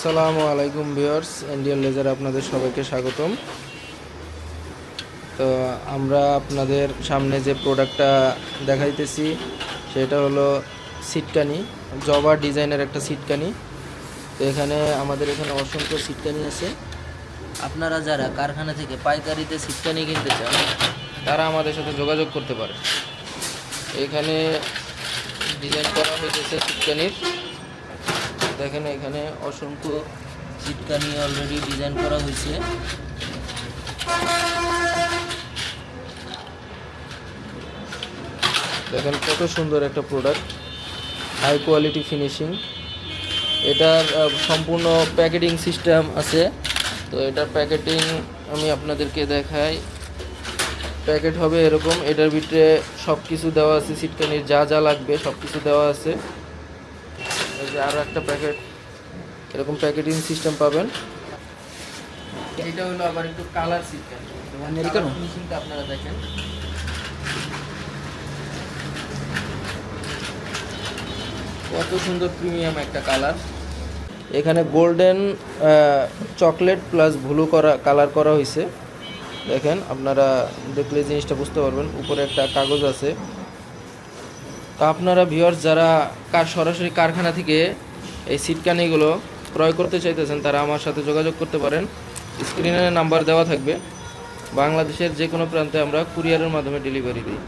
আসসালামু আলাইকুম viewers Indian laser আপনাদের সবাইকে স্বাগতম। তো আমরা আপনাদের সামনে যে প্রোডাক্টটা দেখাইতেছি, সেটা হলো সিটকানি জবা ডিজাইনের একটা সিটকানি তো এখানে আমাদের এখানে অসংখ্য সিটকানি আছে। আপনারা যারা কারখানা থেকে পাইকারিতে সিটকানি কিনতে চান, তারা আমাদের সাথে যোগাযোগ করতে পারে। এখানে ডিজাইন করা হয়েছে সিটকানির দেখেন এখানে অসংখ্য সিটকানি অলরেডি ডিজাইন করা হয়েছে। দেখেন কত সুন্দর একটা প্রোডাক্ট হাই কোয়ালিটি ফিনিশিং এটার সম্পূর্ণ প্যাকেটিং সিস্টেম আছে। তো এটার প্যাকেটিং আমি আপনাদেরকে দেখাই। প্যাকেট হবে এরকম। এটার ভিতরে সব কিছু দেওয়া আছে। সিটকানির যা যা লাগবে সব কিছু দেওয়া আছে। এই যে আরও একটা প্যাকেট এরকম প্যাকেটিং সিস্টেম পাবেন। এটা হলো আবার একটু কালার সিস্টেম আমেরিকানো ফিনিশিংটা আপনারা দেখেন। কত সুন্দর প্রিমিয়াম একটা কালার এখানে গোল্ডেন চকলেট প্লাস ব্লু করা কালার করা হয়েছে দেখেন আপনারা দেখলে জিনিসটা বুঝতে পারবেন। উপরে একটা কাগজ আছে। তো আপনারা ভিওর যারা কার সরাসরি কারখানা থেকে এই সিটকানিগুলো ক্রয় করতে চাইতেছেন, তারা আমার সাথে যোগাযোগ করতে পারেন। স্ক্রিনের নাম্বার দেওয়া থাকবে। বাংলাদেশের যে কোনো প্রান্তে আমরা কুরিয়ারের মাধ্যমে ডেলিভারি দিই।